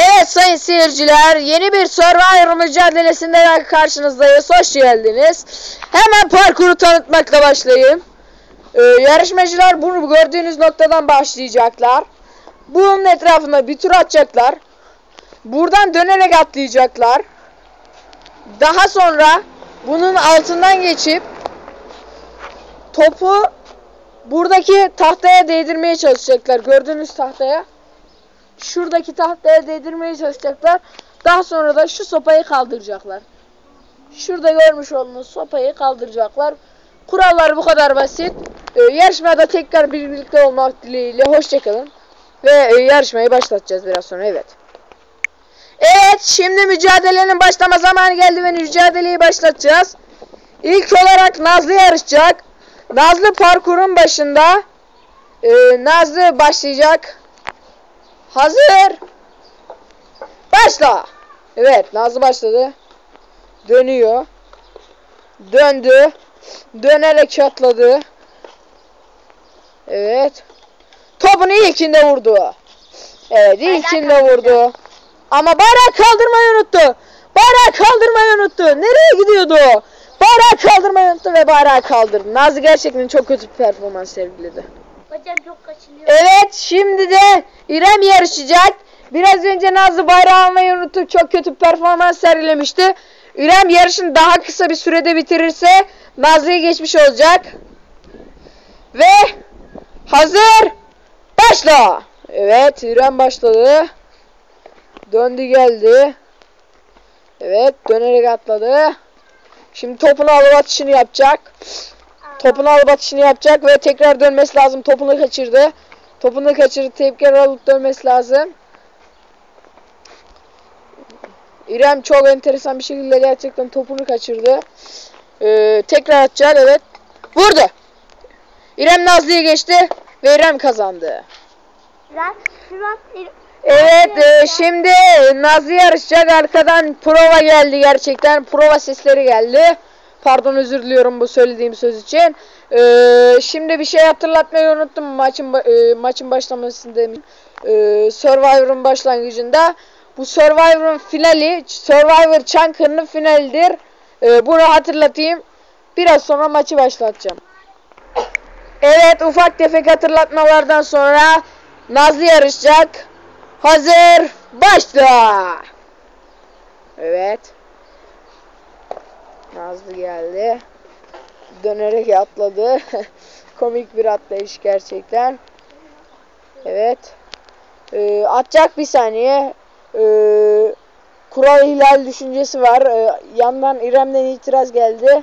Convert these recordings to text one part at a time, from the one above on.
Evet sayın seyirciler yeni bir Survivor mücadelesinde karşınızdayız. Hoş geldiniz. Hemen parkuru tanıtmakla başlayayım. Ee, yarışmacılar bunu gördüğünüz noktadan başlayacaklar. Bunun etrafında bir tur atacaklar. Buradan dönerek atlayacaklar. Daha sonra bunun altından geçip topu buradaki tahtaya değdirmeye çalışacaklar. Gördüğünüz tahtaya şuradaki tahtaya değdirmeye çalışacaklar. Daha sonra da şu sopayı kaldıracaklar. Şurada görmüş olduğunuz sopayı kaldıracaklar. Kurallar bu kadar basit. Ee, yarışmada tekrar birlikte olmak dileğiyle hoşçakalın. Ve e, yarışmayı başlatacağız biraz sonra evet. Evet şimdi mücadelenin başlama zamanı geldi ve mücadeleyi başlatacağız. İlk olarak Nazlı yarışacak. Nazlı parkurun başında. Ee, Nazlı başlayacak. Hazır. Başla. Evet Nazlı başladı. Dönüyor. Döndü. Dönerek atladı. Evet. Topunu ilkinde vurdu. Evet ilkinde vurdu. Ama bayrağı kaldırmayı unuttu. Bayrağı kaldırmayı unuttu. Nereye gidiyordu o? Bayrağı kaldırmayı unuttu ve bayrağı kaldırdı. Nazlı gerçekten çok kötü bir performans sergiledi. Hocam çok kaçınıyor. Evet şimdi de İrem yarışacak. Biraz önce Nazlı bayrağı almayı unutup çok kötü performans sergilemişti. İrem yarışını daha kısa bir sürede bitirirse Nazlı'yı geçmiş olacak. Ve hazır başla. Evet İrem başladı. Döndü geldi. Evet dönerek atladı. Şimdi topunu alıp atışını yapacak. Topunu alıp atışını yapacak ve tekrar dönmesi lazım. Topunu kaçırdı. Topunu kaçırdı. Tekrar alıp dönmesi lazım. İrem çok enteresan bir şekilde gerçekten topunu kaçırdı. Ee, tekrar atacak. Evet. Vurdu. İrem Nazlı'yı geçti ve İrem kazandı. Evet e, şimdi Nazlı yarışacak. Arkadan prova geldi gerçekten. Prova sesleri geldi. Pardon özür diliyorum bu söylediğim söz için. Ee, şimdi bir şey hatırlatmayı unuttum maçın e, maçın başlamasında. E, Survivor'ın başlangıcında. Bu Survivor'ın finali Survivor Çankırı'nın finalidir. E, bunu hatırlatayım. Biraz sonra maçı başlatacağım. Evet ufak tefek hatırlatmalardan sonra Nazlı yarışacak. Hazır başla. Evet. Nazlı geldi. Dönerek atladı. Komik bir atlayış gerçekten. Evet. Ee, atacak bir saniye. Ee, kural ihlal düşüncesi var. Ee, yandan İrem'den itiraz geldi.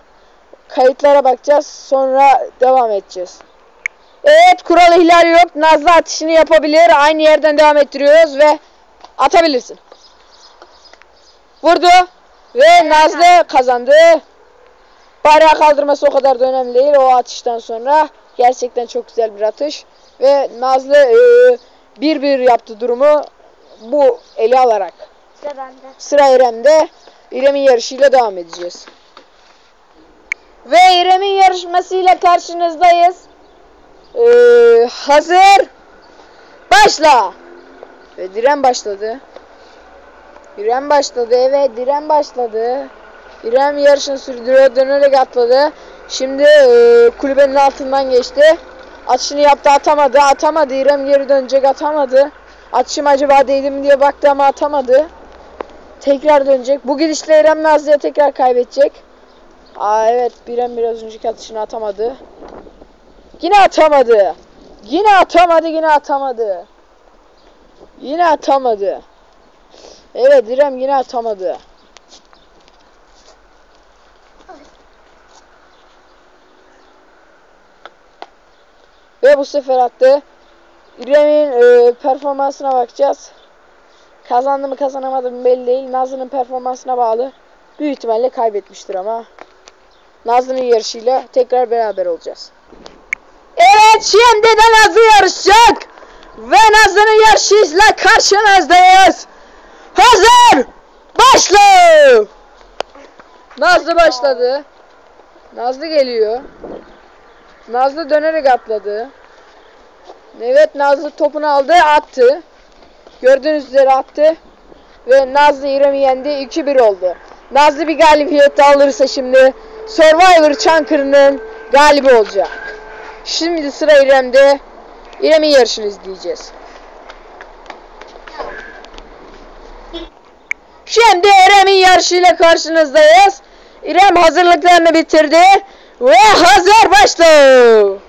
Kayıtlara bakacağız. Sonra devam edeceğiz. Evet kural ihlali yok. Nazlı atışını yapabilir. Aynı yerden devam ettiriyoruz ve atabilirsin. Vurdu. Ve Nazlı kazandı. Bayrağı kaldırması o kadar da önemli değil. O atıştan sonra gerçekten çok güzel bir atış. Ve Nazlı 1-1 yaptı durumu bu eli alarak. sıra bende. Sıra İrem'de. İrem'in yarışıyla devam edeceğiz. Ve İrem'in yarışmasıyla karşınızdayız. Ee, hazır. Başla. Ve Diren başladı. İrem başladı. Evet Diren başladı. İrem yarışını sürdürüyor. Dönerek atladı. Şimdi e, kulübenin altından geçti. Atışını yaptı atamadı. Atamadı. İrem geri dönecek atamadı. Atışım acaba değdi mi diye baktı ama atamadı. Tekrar dönecek. Bu gidişle İrem Nazlı'ya tekrar kaybedecek. Aa evet İrem biraz önceki atışını atamadı. Yine atamadı. Yine atamadı, yine atamadı. Yine atamadı. Evet İrem yine atamadı. Ve bu sefer attı. İrem'in e, performansına bakacağız. Kazandı mı kazanamadı mı belli değil. Nazlı'nın performansına bağlı. Büyük ihtimalle kaybetmiştir ama. Nazlı'nın yarışıyla tekrar beraber olacağız. Evet şimdi de Nazlı yarışacak. Ve Nazlı'nın yarışıyla karşınızdayız. Hazır. Başla. Nazlı başladı. Nazlı geliyor. Nazlı dönerek atladı. Evet Nazlı topunu aldı attı. Gördüğünüz üzere attı. ve Nazlı İrem'i yendi 2-1 oldu. Nazlı bir galibiyet alırsa şimdi Survivor Çankırı'nın galibi olacak. Şimdi sıra İrem'de. İrem'in yarışını izleyeceğiz. Şimdi İrem'in yarışıyla karşınızdayız. İrem hazırlıklarını bitirdi ve hazır başlıyor.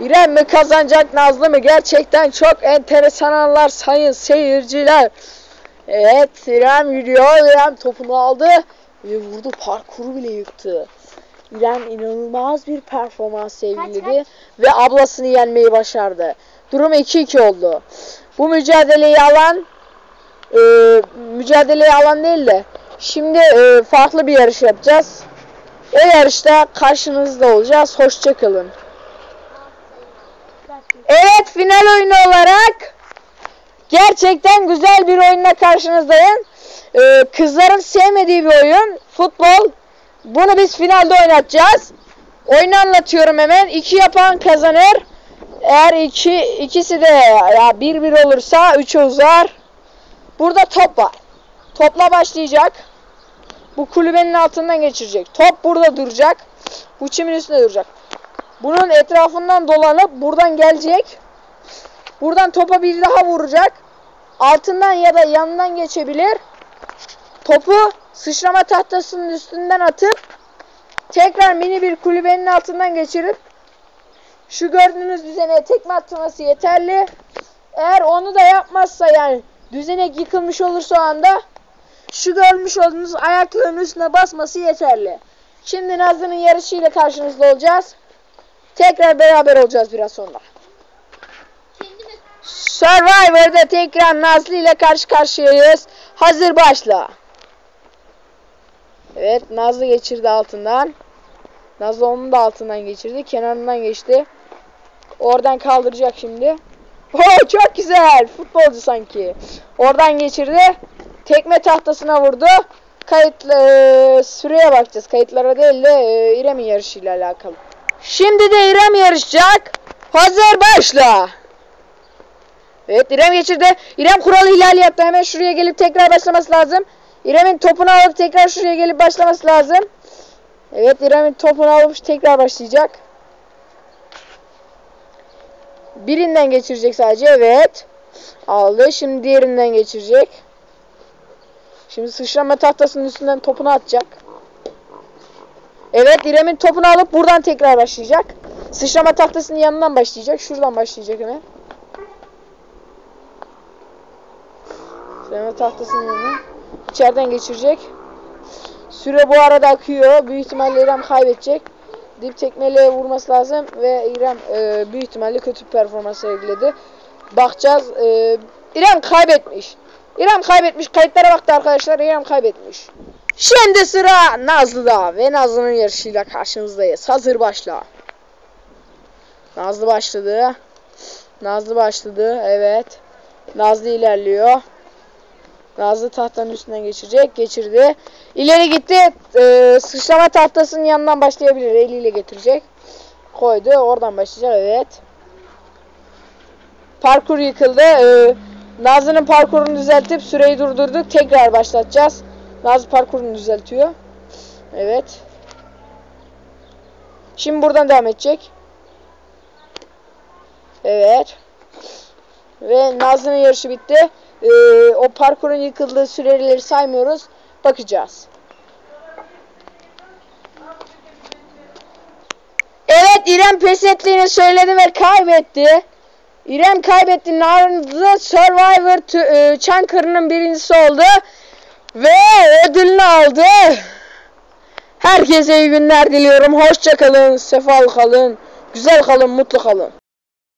İrem mi kazanacak Nazlı mı? Gerçekten çok enteresan anlar sayın seyirciler. Evet İrem yürüyor. İrem topunu aldı ve vurdu parkuru bile yıktı. İrem inanılmaz bir performans sergiledi ve ablasını yenmeyi başardı. Durum 2-2 oldu. Bu mücadeleyi alan e, mücadeleyi alan değil de şimdi e, farklı bir yarış yapacağız. O yarışta karşınızda olacağız. Hoşçakalın. Evet final oyunu olarak gerçekten güzel bir oyunla karşınızdayım. Ee, kızların sevmediği bir oyun futbol. Bunu biz finalde oynatacağız. Oyunu anlatıyorum hemen. İki yapan kazanır. Eğer iki ikisi de ya bir bir olursa üçe uzar. Burada top var. Topla başlayacak. Bu kulübenin altından geçirecek. Top burada duracak. Bu çimin üstünde duracak. Bunun etrafından dolanıp buradan gelecek. Buradan topa bir daha vuracak. Altından ya da yanından geçebilir. Topu sıçrama tahtasının üstünden atıp tekrar mini bir kulübenin altından geçirip şu gördüğünüz düzene tekme atması yeterli. Eğer onu da yapmazsa yani düzenek yıkılmış olursa o anda şu görmüş olduğunuz ayaklarının üstüne basması yeterli. Şimdi Nazlı'nın yarışıyla karşınızda olacağız. Tekrar beraber olacağız biraz sonra. Survivor'da tekrar Nazlı ile karşı karşıyayız. Hazır başla. Evet Nazlı geçirdi altından. Nazlı onun da altından geçirdi. Kenarından geçti. Oradan kaldıracak şimdi. Oh çok güzel. Futbolcu sanki. Oradan geçirdi. Tekme tahtasına vurdu. Kayıt e, süreye bakacağız. Kayıtlara değil de e, İrem'in yarışıyla alakalı. Şimdi de İrem yarışacak. Hazır başla. Evet İrem geçirdi. İrem kuralı ihlal yaptı. Hemen şuraya gelip tekrar başlaması lazım. İrem'in topunu alıp tekrar şuraya gelip başlaması lazım. Evet İrem'in topunu alıp tekrar başlayacak. Birinden geçirecek sadece. Evet. Aldı. Şimdi diğerinden geçirecek. Şimdi sıçrama tahtasının üstünden topunu atacak. Evet İrem'in topunu alıp buradan tekrar başlayacak. Sıçrama tahtasının yanından başlayacak. Şuradan başlayacak hemen. Sıçrama tahtasının yanına. İçeriden geçirecek. Süre bu arada akıyor. Büyük ihtimalle İrem kaybedecek. Dip tekmeyle vurması lazım ve İrem e, büyük ihtimalle kötü bir performans sergiledi. Bakacağız. E, İrem kaybetmiş. İrem kaybetmiş. Kayıtlara baktı arkadaşlar. İrem kaybetmiş. Şimdi sıra Nazlı'da ve Nazlı'nın yarışıyla karşınızdayız. Hazır başla. Nazlı başladı. Nazlı başladı. Evet. Nazlı ilerliyor. Nazlı tahtanın üstünden geçirecek. Geçirdi. İleri gitti. Ee, sıçrama tahtasının yanından başlayabilir. Eliyle getirecek. Koydu. Oradan başlayacak. Evet. Parkur yıkıldı. Ee, Nazlı'nın parkurunu düzeltip süreyi durdurduk. Tekrar başlatacağız. Nazlı parkurunu düzeltiyor. Evet. Şimdi buradan devam edecek. Evet. Ve Nazlı'nın yarışı bitti. Ee, o parkurun yıkıldığı süreleri saymıyoruz. Bakacağız. Evet İrem pes ettiğini söyledi ve kaybetti. İrem kaybetti. Nazlı Survivor tü- e, Çankırı'nın birincisi oldu. Ve ödülünü aldı. Herkese iyi günler diliyorum. Hoşça kalın, sefalı kalın, güzel kalın, mutlu kalın.